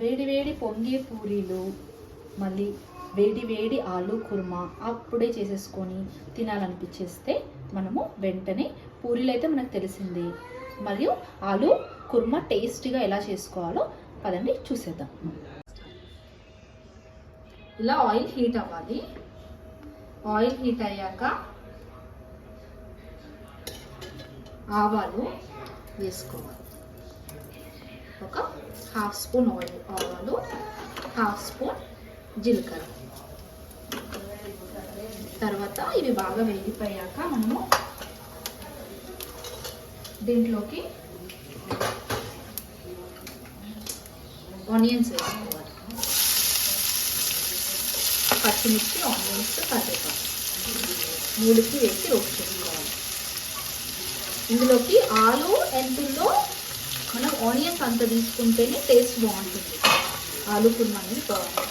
వేడివేడి వేడి పొంగే పూరీలు మళ్ళీ వేడి వేడి ఆలు కుర్మా అప్పుడే చేసేసుకొని తినాలనిపించేస్తే మనము వెంటనే పూరీలు అయితే మనకు తెలిసింది. మరియు ఆలు కుర్మా టేస్టీగా ఎలా చేసుకోవాలో పదండి చూసేద్దాం. ఇలా ఆయిల్ హీట్ అవ్వాలి. ఆయిల్ హీట్ అయ్యాక ఆవాలు వేసుకోవాలి. ఒక హాఫ్ స్పూన్ ఆయిల్ ఆవాలు హాఫ్ స్పూన్ జీలకర్ర. తర్వాత ఇవి బాగా వేగిపోయాక మనము దీంట్లోకి ఆనియన్స్ వేసుకోవాలి. పచ్చిమిర్చి ఆనియన్స్ కరివేపాకు. మూడుకి వేసి రోస్ట్ చేసుకోవాలి. ఇందులోకి ఆలు ఎంతుల్లో మనం ఆనియన్స్ అంత తీసుకుంటేనే టేస్ట్ బాగుంటుంది. ఆలు కుర్మా అనేది బాగుంటుంది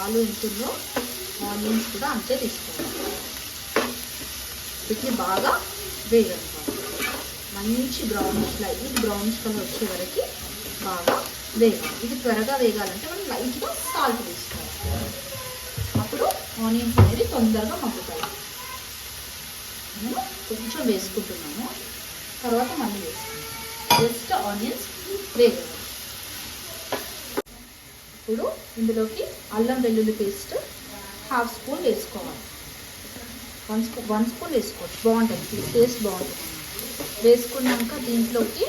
ఆలు ఎంతుందో ఆనియన్స్ కూడా అంతే తీసుకోవాలి. వీటిని బాగా వేగనివ్వాలి మంచి బ్రౌనిష్ లైట్ బ్రౌనిష్ కలర్ వచ్చే వరకు బాగా వేయాలి ఇది త్వరగా వేగాలంటే మనం లైట్గా సాల్ట్ వేసుకోవాలి. అప్పుడు ఆనియన్స్ అనేది తొందరగా మగ్గుతాయి. కొంచెం వేసుకుంటున్నాము. తర్వాత మళ్ళీ వేసుకుంటాను జస్ట్ ఆనియన్స్ వేగాలి ఇప్పుడు ఇందులోకి అల్లం వెల్లుల్లి పేస్ట్ హాఫ్ స్పూన్ వేసుకోవాలి. వన్ స్పూన్ వన్ స్పూన్ వేసుకోవచ్చు. బాగుంటుంది. టేస్ట్ బాగుంటుంది. వేసుకున్నాక దీంట్లోకి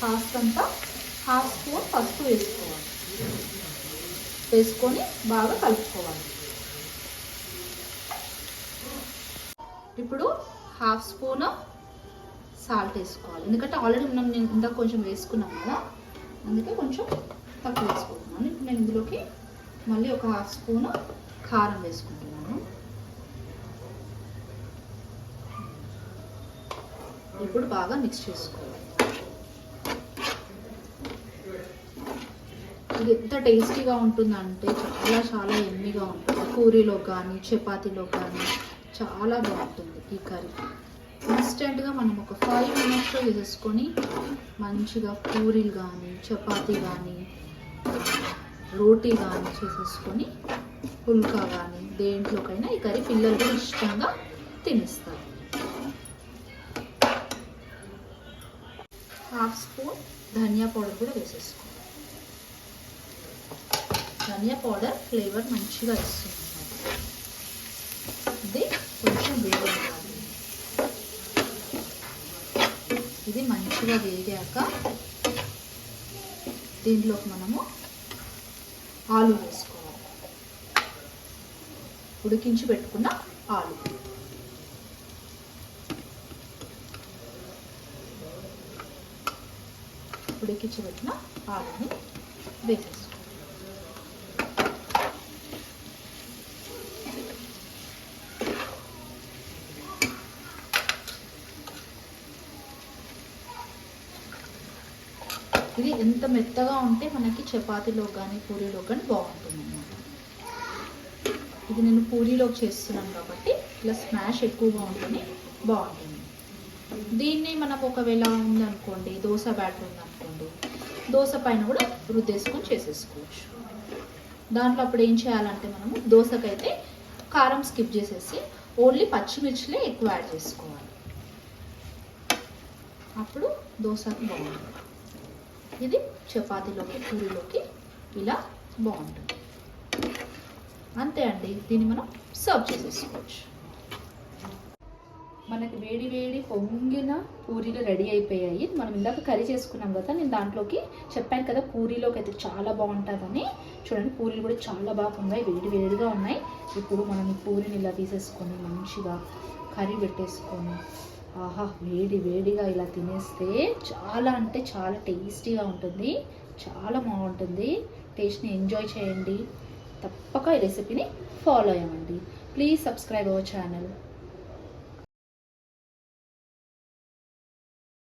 కాస్తంత హాఫ్ స్పూన్ పసుపు వేసుకోవాలి. వేసుకొని బాగా కలుపుకోవాలి. ఇప్పుడు హాఫ్ స్పూన్ సాల్ట్ వేసుకోవాలి. ఎందుకంటే ఆల్రెడీ మనం నేను ఇందాక కొంచెం వేసుకున్నాం కదా అందుకే కొంచెం తక్కువ వేసుకుంటున్నాను. ఇప్పుడు నేను ఇందులోకి మళ్ళీ ఒక హాఫ్ స్పూన్ కారం వేసుకుంటున్నాను. ఇప్పుడు బాగా మిక్స్ చేసుకోవాలి. అది ఎంత టేస్టీగా ఉంటుందంటే చాలా చాలా ఎమ్మిగా ఉంటుంది. పూరీలో కానీ చపాతీలో కానీ చాలా బాగుంటుంది ఈ కర్రీ. ఇన్స్టెంట్గా మనం ఒక ఫైవ్ మినిట్స్లో వేసేసుకొని మంచిగా పూరీలు కానీ చపాతీ కానీ రోటీ కానీ చేసేసుకొని పుల్కా కానీ దేంట్లోకైనా ఈ కర్రీ పిల్లలు ఇష్టంగా తినేస్తారు. హాఫ్ స్పూన్ ధనియా పౌడర్ కూడా వేసేసుకోండి ధనియా పౌడర్ ఫ్లేవర్ మంచిగా ఇస్తుంది ఇది కొంచెం వేగాలి. ఇది మంచిగా వేగాక దీంట్లోకి మనము ఆలు వేసుకోవాలి. ఉడికించి పెట్టుకున్న ఆలు. ఉడికించి పెట్టిన ఆలుని వేసేస్తాం ఇది ఎంత మెత్తగా ఉంటే మనకి చపాతీలో కానీ పూరీలో కానీ బాగుంటుంది అన్నమాట ఇది నేను పూరీలో చేస్తున్నాను కాబట్టి ఇలా స్మాష్ ఎక్కువగా ఉంటుంది బాగుంటుంది. దీన్ని మనకు ఒకవేళ ఉందనుకోండి దోశ బ్యాటర్ ఉందనుకోండి దోశ పైన కూడా రుద్దేసుకొని చేసేసుకోవచ్చు. దాంట్లో అప్పుడు ఏం చేయాలంటే మనము దోశకైతే కారం స్కిప్ చేసేసి ఓన్లీ పచ్చిమిర్చిలే ఎక్కువ యాడ్ చేసుకోవాలి. అప్పుడు దోశ బాగుంటుంది. ఇది చపాతీలోకి పూరీలోకి ఇలా బాగుంటుంది. అంతే అండి దీన్ని మనం సర్వ్ చేసేసుకోవచ్చు. మనకి వేడి వేడి పొంగిన పూరీలు రెడీ అయిపోయాయి. మనం ఇందాక కర్రీ చేసుకున్నాం కదా నేను దాంట్లోకి చెప్పాను కదా పూరీలోకి అయితే చాలా బాగుంటుందని. చూడండి పూరీలు కూడా చాలా బాగా ఉన్నాయి వేడి వేడిగా ఉన్నాయి. ఇప్పుడు మనం ఈ పూరీని ఇలా తీసేసుకొని మంచిగా కర్రీ పెట్టేసుకొని ఆహా వేడి వేడిగా ఇలా తినేస్తే చాలా అంటే చాలా టేస్టీగా ఉంటుంది చాలా బాగుంటుంది. టేస్ట్ని ఎంజాయ్ చేయండి. తప్పక ఈ రెసిపీని ఫాలో అవ్వండి ప్లీజ్ సబ్స్క్రైబ్ అవర్ ఛానల్.